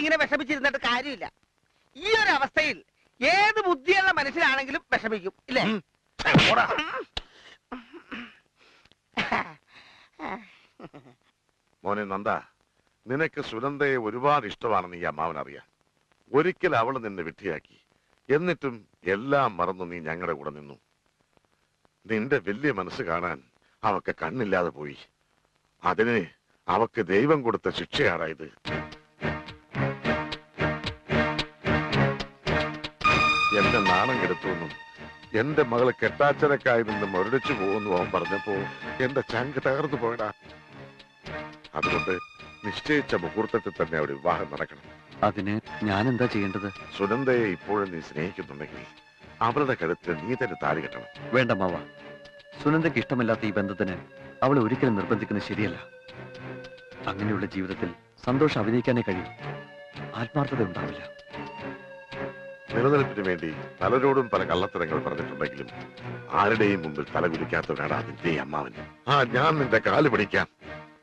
ഇങ്ങനെ വിഷമിച്ചിരുന്നിട്ട് കാര്യമില്ല. ഈ ഒരു അവസ്ഥയിൽ ഏത് ബുദ്ധിയുള്ള മനുഷ്യനാണെങ്കിലും വിഷമിക്കും ഇല്ലേ? മോനെ നന്ദ നിനക്ക് സുനന്ദയെ ഒരുപാട് ഇഷ്ടമാണെന്ന് ഈ അമ്മാവൻ അറിയാം. ഒരിക്കൽ അവൾ നിന്നെ വിട്ടിയാക്കി എന്നിട്ടും എല്ലാം മറന്നു നീ ഞങ്ങളുടെ കൂടെ നിന്നു. നിന്റെ വലിയ മനസ്സ് കാണാൻ അവക്ക് കണ്ണില്ലാതെ പോയി. അതിന് അവക്ക് ദൈവം കൊടുത്ത ശിക്ഷയാണ് എന്റെ നാണം കെടുത്തുവെന്നും എന്റെ മകൾ കെട്ടാച്ചരക്കായി നിന്ന് മുരടിച്ചു പോകുന്നു അവൻ പറഞ്ഞപ്പോ എന്റെ ചങ്ക് തകർന്നു പോയടാ. അതുകൊണ്ട് നിശ്ചയിച്ച മുഹൂർത്തത്തിൽ തന്നെ അവിടെ വിവാഹം നടക്കണം. അതിന് ഞാൻ എന്താ ചെയ്യേണ്ടത്? സുനന്ദയെ ഇപ്പോഴും നീ സ്നേഹിക്കുന്നുണ്ടെങ്കിൽ അവളുടെ കഴുത്തിൽ നീ തന്നെ താഴെ കെട്ടണം. വേണ്ട മാവ. സുനന്ദയ്ക്ക് ഇഷ്ടമില്ലാത്ത ഈ ബന്ധത്തിന് അവളെ ഒരിക്കലും നിർബന്ധിക്കുന്നത് ശരിയല്ല. അങ്ങനെയുള്ള ജീവിതത്തിൽ സന്തോഷം അഭിനയിക്കാനേ കഴിയും. ആത്മാർത്ഥത ഉണ്ടാവില്ല. നിലനിൽപ്പിന് വേണ്ടി പലരോടും പല കള്ളത്തരങ്ങൾ പറഞ്ഞിട്ടുണ്ടെങ്കിലും ആരുടെയും മുമ്പിൽ തല തലകുലിക്കാത്തവനാണ് അതിന്റെ അമ്മാവൻ. ആ ഞാൻ നിന്റെ കാൽ പിടിക്കാം.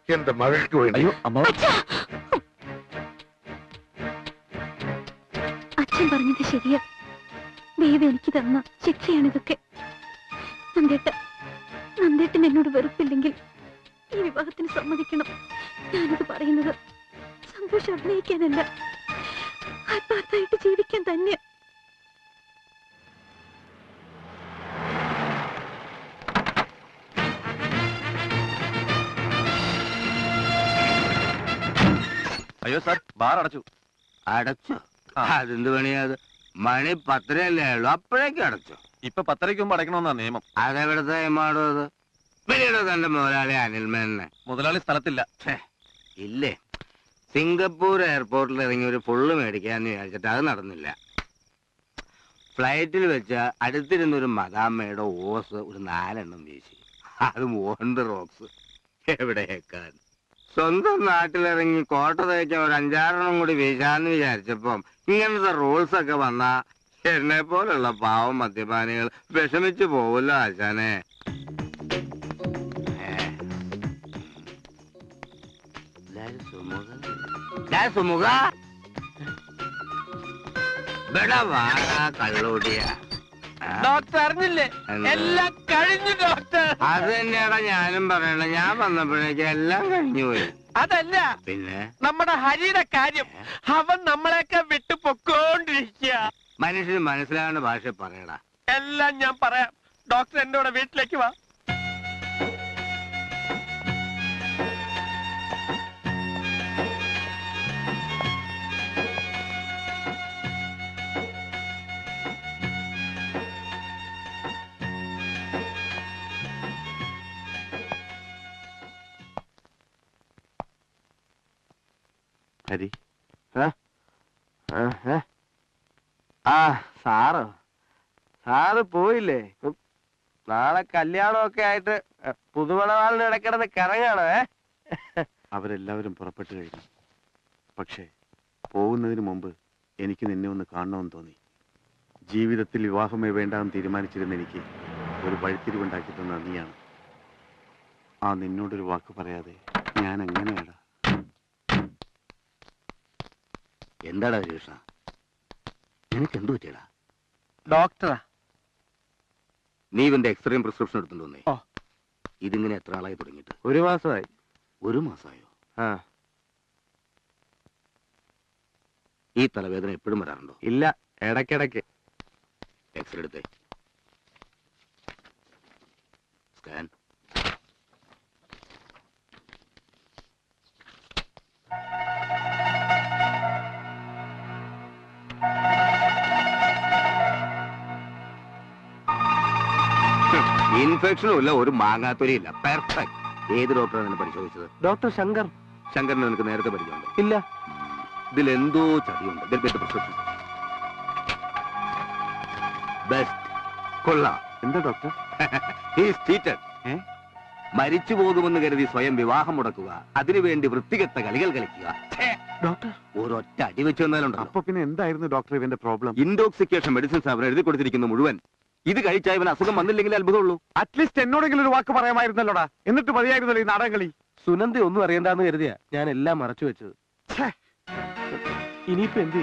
എന്റെ മകൾക്ക് വേണ്ടി. അയ്യോ അമ്മാവ അച്ഛൻ പറഞ്ഞത് ശരിയാ. ദൈവം എനിക്ക് തന്ന ശിക്ഷയാണിതൊക്കെ. നന്ദേട്ട നന്ദേട്ടൻ എന്നോട് വെറുപ്പില്ലെങ്കിൽ ഈ വിവാഹത്തിന് സമ്മതിക്കണം. ഞാനിത് പറയുന്നത് സന്തോഷം അഭിനയിക്കാനല്ല. ആത്മാർത്ഥമായിട്ട് ജീവിക്കാൻ തന്നെ അയ്യോ സാർ ബാർ അടച്ചു. അടച്ചു. അതെന്ത് പണിയാത് മണി പത്തരയല്ലേ ഉള്ളൂ അപ്പോഴേക്കും അടച്ചു. ഇപ്പൊ പത്തരയ്ക്ക് മുമ്പ് അടയ്ക്കണമെന്നാ നിയമം. അതെവിടുത്തെ ഏമാടോ അത്? പിന്നീട് തന്റെ മുതലാളി അനിൽമേനെ മുതലാളി സ്ഥലത്തില്ല. ഇല്ലേ? സിംഗപ്പൂർ എയർപോർട്ടിൽ ഇറങ്ങി ഒരു ഫുള്ള് മേടിക്കാന്ന് വിചാരിച്ചിട്ട് അത് നടന്നില്ല. ഫ്ലൈറ്റിൽ വെച്ച അടുത്തിരുന്നൊരു മദാമ്മയുടെ ഓസ് ഒരു നാലെണ്ണം വീശി. അത് ഓണ്ട് റോക്സ്. എവിടെയേക്കാൻ സ്വന്തം നാട്ടിലിറങ്ങി കോട്ട തയ്ച്ച ഒരു അഞ്ചാറെണ്ണം കൂടി വീശാന്ന് വിചാരിച്ചപ്പം ഇങ്ങനത്തെ റൂൾസ് ഒക്കെ വന്ന എന്നെ പോലുള്ള പാവം മദ്യപാനികൾ വിഷമിച്ചു പോവല്ലോ ആശാനെ. സുമുഖ? കള്ളൂടിയ ഡോക്ടർ അറിഞ്ഞില്ലേ? എല്ലാം കഴിഞ്ഞു ഡോക്ടർ. അത് തന്നെയാടാ ഞാനും പറയണ. ഞാൻ വന്നപ്പോഴേക്ക് എല്ലാം കഴിഞ്ഞു പോയി. അതല്ല. പിന്നെ? നമ്മുടെ ഹരിയുടെ കാര്യം. അവൻ നമ്മളെയൊക്കെ വിട്ടു പൊക്കോണ്ടിരിക്കുക മനുഷ്യന് മനസ്സിലാകേണ്ട ഭാഷ പറയടാ. എല്ലാം ഞാൻ പറയാം. ഡോക്ടർ എന്റെ കൂടെ വീട്ടിലേക്ക് വാ. ഹരി ആ സാറോ. സാറ് പോയില്ലേ. നാളെ കല്യാണമൊക്കെ ആയിട്ട് പുതുമണവാളിന് ഇടക്കിടന്ന് കറങ്ങാണോ ഏ? അവരെല്ലാവരും പുറപ്പെട്ടു കഴിഞ്ഞു. പക്ഷേ പോകുന്നതിന് മുമ്പ് എനിക്ക് നിന്നെ ഒന്ന് കാണണമെന്ന് തോന്നി. ജീവിതത്തിൽ വിവാഹമേ വേണ്ടാന്ന് തീരുമാനിച്ചിരുന്ന എനിക്ക് ഒരു വഴിത്തിരിവുണ്ടാക്കി തന്ന നീയാണ്. ആ നിന്നോടൊരു വാക്ക് പറയാതെ ഞാൻ എങ്ങനെയാടാ എന്താടാ കൃഷ്ണ നിനക്ക് എന്തു പറ്റിയടാ ഡോക്ടറാ. നീ ഇവന്റെ എക്സ്റേയും പ്രിസ്ക്രിപ്ഷൻ എടുത്തിട്ട് വന്നേ. ഓ. ഇതിങ്ങനെ എത്ര ആളായി തുടങ്ങിയിട്ട്? ഒരു മാസമായി. ഒരു മാസമായോ? ആ. ഈ തലവേദന എപ്പോഴും വരാറുണ്ടോ? ഇല്ല ഇടയ്ക്കിടയ്ക്ക്. എക്സ്റേ എടുത്തേ. സ്കാൻ. ഇൻഫെക്ഷനും ഇല്ല ഒരു മാങ്ങാത്തൊരി ഇല്ല. പെർഫെക്റ്റ് ഏത് ഡോക്ടറാണ് നിന്നെ പരിശോധിച്ചത്? ഡോക്ടർ ശങ്കർ. ശങ്കറിന് നിനക്ക് നേരത്തെ പരിചയമുണ്ട്? ഇല്ല. ഇതിൽ എന്തോ ചതിയുണ്ട്. പ്രിസ്ക്രിപ്ഷൻ ബെസ്റ്റ് കൊള്ളാം. എന്താ ഡോക്ടർ? മരിച്ചു പോകുമെന്ന് കരുതി സ്വയം വിവാഹം മുടക്കുക. അതിനുവേണ്ടി വൃത്തികെട്ട കളികൾ കളിക്കുക. ഡോക്ടർ. ഒരൊറ്റ അടി വെച്ചു വന്നാലുണ്ടോ അപ്പൊ പിന്നെ എന്തായിരുന്നു ഡോക്ടർ ഇവന്റെ പ്രോബ്ലം ഇൻടോക്സിക്കേഷൻ മെഡിസിൻസ് അവർ എഴുതി കൊടുത്തിരിക്കുന്നു മുഴുവൻ. ഇത് കഴിച്ചാൽ ഇവൻ അസുഖം വന്നില്ലെങ്കിൽ അത്ഭുതമുള്ളൂ. അറ്റ്ലീസ്റ്റ് എന്നോടെങ്കിലും ഒരു വാക്ക് പറയാമായിരുന്നല്ലോടാ. എന്നിട്ട് മതിയായിരുന്നല്ലോ ഈ നാടകം കളി സുനന്ദ ഒന്നും അറിയണ്ടെന്ന് കരുതിയ ഞാൻ എല്ലാം മറച്ചു വെച്ചത്. ഇനിയിപ്പോ എന്ത്?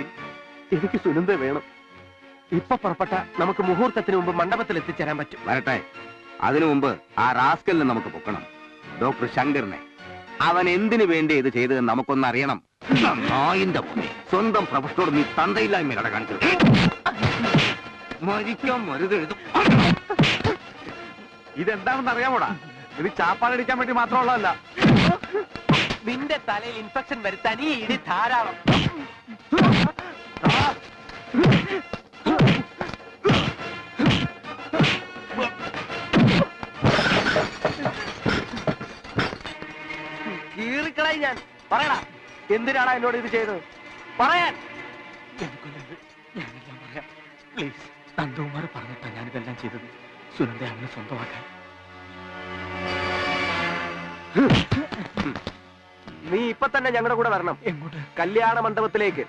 എനിക്ക് സുനന്ദ വേണം. ഇപ്പൊ പുറപ്പെട്ട നമുക്ക് മുഹൂർത്തത്തിന് മുമ്പ് മണ്ഡപത്തിൽ എത്തിച്ചേരാൻ പറ്റും. വരട്ടെ. അതിനു മുമ്പ് ആ റാസ്കലിനെ നമുക്ക് പൊക്കണം. ഡോക്ടർ ശങ്കറിനെ. അവൻ എന്തിനു വേണ്ടി ഇത് ചെയ്തതെന്ന് നമുക്കൊന്ന് അറിയണം. നായിന്റെ സ്വന്തം പ്രൊഫസറോട് നീ തന്തയില്ലായ്മ കാണിച്ചത് മരിക്കാൻ മരുതെഴുതും ഇതെന്താണെന്ന് അറിയാമോടാ? ഇത് ചാപ്പാടിക്കാൻ വേണ്ടി മാത്രമുള്ളതല്ല. നിന്റെ തലയിൽ ഇൻഫെക്ഷൻ വരുത്താൻ ഈ ഇടി ധാരാളം. കീറിക്കളായി ഞാൻ. പറയടാ എന്തിനാണ് എന്നോട് ഇത് ചെയ്തത്? പറയാൻ. ഞാനെല്ലാം പറയാം. പ്ലീസ് നന്ദകുമാർ പറഞ്ഞിട്ടാണ് ഞാനിതെല്ലാം ചെയ്തത്. സുനന്ദ അങ്ങനെ സ്വന്തമാക്കാൻ. നീ ഇപ്പൊ തന്നെ ഞങ്ങളുടെ കൂടെ വരണം. എങ്ങോട്ട്? കല്യാണ മണ്ഡപത്തിലേക്ക്.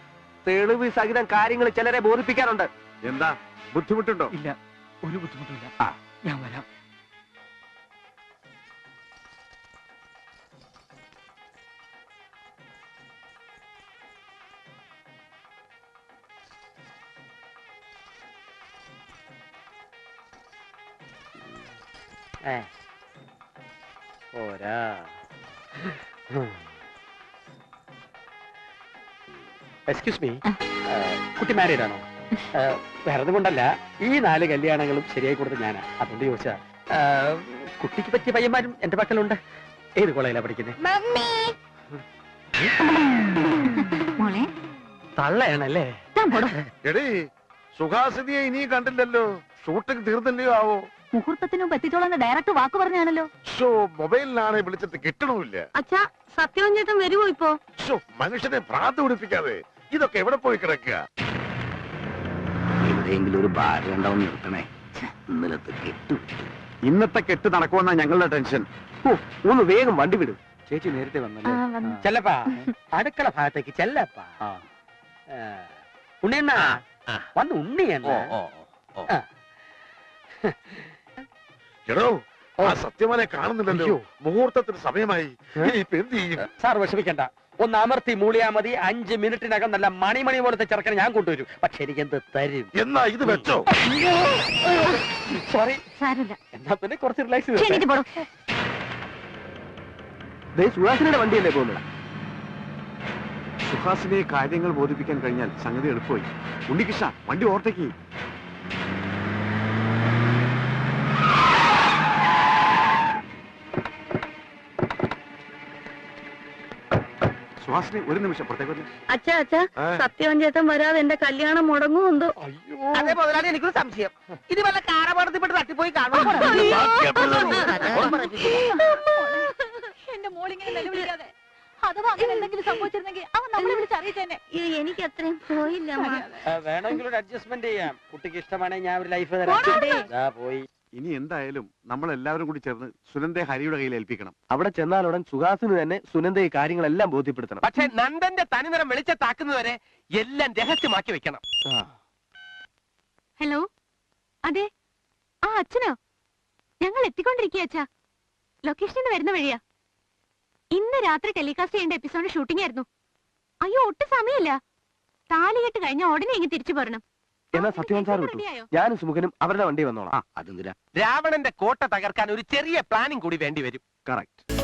തെളിവ് സഹിതം കാര്യങ്ങൾ ചിലരെ ബോധിപ്പിക്കാനുണ്ട്. എന്താ? ബുദ്ധിമുട്ടുണ്ടോ? ഇല്ല. ഒരു ബുദ്ധിമുട്ടില്ല ആ. ഞാൻ വരാം. പോരാ. എക്സ്ക്യൂസ് മീ കുട്ടി മാരീഡ് ആണോ? വേറെ കൊണ്ടല്ല ഈ നാല് കല്യാണങ്ങളും ശരിയായി കൊടുത്ത് ഞാനാ. അതുകൊണ്ട് ചോദിച്ചാ കുട്ടിക്ക് പറ്റിയ പയ്യന്മാരും എന്റെ പക്കലുണ്ട്. ഏത് കോളേജിലാ പഠിക്കുന്നത് തള്ളയാണല്ലേ? താൻ പോടോ. എടീ സുഹാസിനിയെ ഇനിയും കണ്ടില്ലല്ലോ. ഷൂട്ടിംഗ് തീർന്നില്ലയോ ആവോ? മുഹൂർത്തത്തിന് മുമ്പ് എത്തിച്ചോളാന്ന് ഡയറക്റ്റ് വാക്ക് പറഞ്ഞാണല്ലോ. ഷോ മൊബൈലിലാണ് വിളിച്ചിട്ട് കിട്ടണമില്ല. അച്ഛാ സത്യവൻ ചേട്ടൻ വരുമോ ഇപ്പോ? ഷോ മനുഷ്യനെ ഭ്രാന്ത് പിടിപ്പിക്കാതെ ഇതൊക്കെ എവിടെ പോയി കിടക്കുക? എവിടെയെങ്കിലും ഒരു ഭാര്യ ഉണ്ടാവും നിർത്തണേ. ഇന്നലത്തെ കെട്ടു ഇന്നത്തെ കെട്ട് നടക്കുമെന്നാ ഞങ്ങളുടെ ടെൻഷൻ. ഒന്ന് വേഗം വണ്ടി വിടും. ചേച്ചി നേരത്തെ വന്നല്ലേ. ചെല്ലപ്പാ. അടുക്കള ഭാഗത്തേക്ക് ചെല്ലപ്പാ. ഉണ്ണിയണ്ണ? വന്ന് ഉണ്ണിയണ്ണ. എടോ ആ സത്യവാനെ കാണുന്നില്ലല്ലോ. മുഹൂർത്തത്തിന് സമയമായി. ഇനിയിപ്പോ എന്ത് ചെയ്യും? സാർ വിഷമിക്കണ്ട. ഒന്ന് അമർത്തി മൂളിയാ മതി. അഞ്ച് മിനിറ്റിനകം നല്ല മണിമണി പോലത്തെ ചെറുക്കനെ ഞാൻ കൊണ്ടുവരും. പക്ഷെ എനിക്ക് എന്ത് തരും? എന്നാ ഇത് വെച്ചോ? സോറി സാരമില്ല. എന്നാ പിന്നെ കുറച്ച് റിലാക്സ് പോടോ സുഹാസിനിയുടെ വണ്ടിയല്ലേ പോകുന്നത്? സുഹാസിനെ കാര്യങ്ങൾ ബോധിപ്പിക്കാൻ കഴിഞ്ഞാൽ സംഗതി എളുപ്പമായി. ഉണ്ണികൃഷ്ണ വണ്ടി ഓവർടേക്ക് ചെയ്യ്. സുഹാസിനി ഒരു നിമിഷം പുറത്തേക്ക്. അച്ഛാ അച്ഛാ? സത്യവൻ ചേട്ടൻ വരാതെ എന്റെ കല്യാണം മുടങ്ങുന്നുണ്ട് അതേ മുതലാളി എനിക്കൊരു സംശയം. ഇത് വല്ല കാരപാടത്തിൽപ്പെട്ട് തട്ടിപ്പോയി കാണും എന്റെ മോളിങ്ങനെ നിലവിളിക്കാതെ. അഥവാ അങ്ങനെ എന്തെങ്കിലും സംഭവിച്ചിരുന്നെങ്കിൽ അവൻ നമ്മളെ വിളിച്ച് എനിക്ക് അത്രയും പോയില്ല വേണമെങ്കിൽ ഒരു അഡ്ജസ്റ്റ്മെന്റ് ചെയ്യാം. കുട്ടിക്ക് ഇഷ്ടമാണെങ്കിൽ ഞാൻ ഒരു ലൈഫ്. തരാം. പോയി. ഇനി എന്തായാലും നമ്മൾ എല്ലാവരും കൂടി ചേർന്ന് സുനന്ദയെ ഹരിയുടെ കയ്യിൽ ഏൽപ്പിക്കണം. അവിടെ ചെന്നാലുടൻ സുഹാസിന് തന്നെ സുനന്ദ ഈ കാര്യങ്ങളെല്ലാം ബോധ്യപ്പെടുത്തണം. പക്ഷെ നന്ദന്റെ തനിനിറം വെളിച്ചത്താക്കുന്നവരെ എല്ലാം രഹസ്യമാക്കി വെക്കണം. ഹലോ? അതെ ആ അച്ഛനോ? ഞങ്ങൾ എത്തിക്കൊണ്ടിരിക്കുക അച്ഛാ. ലൊക്കേഷനിൽ നിന്ന് വരുന്ന വഴിയാ. ഇന്ന് രാത്രി ടെലികാസ്റ്റ് ചെയ്യേണ്ട എപ്പിസോഡ് ഷൂട്ടിംഗ് ആയിരുന്നു. അയ്യോ ഒട്ടും സമയമില്ല. താലി കെട്ട് കഴിഞ്ഞ ഉടനെ ഇങ്ങ് തിരിച്ചു പോരണം. എന്നാ സത്യവാൻ സാർ വിട്ടു ഞാനും സുമുഖനും അവരുടെ വണ്ടി വന്നോളാം. അതെന്തിനാ രാവണന്റെ കോട്ട തകർക്കാൻ ഒരു ചെറിയ പ്ലാനിങ് കൂടി വേണ്ടി വരും. കറക്റ്റ്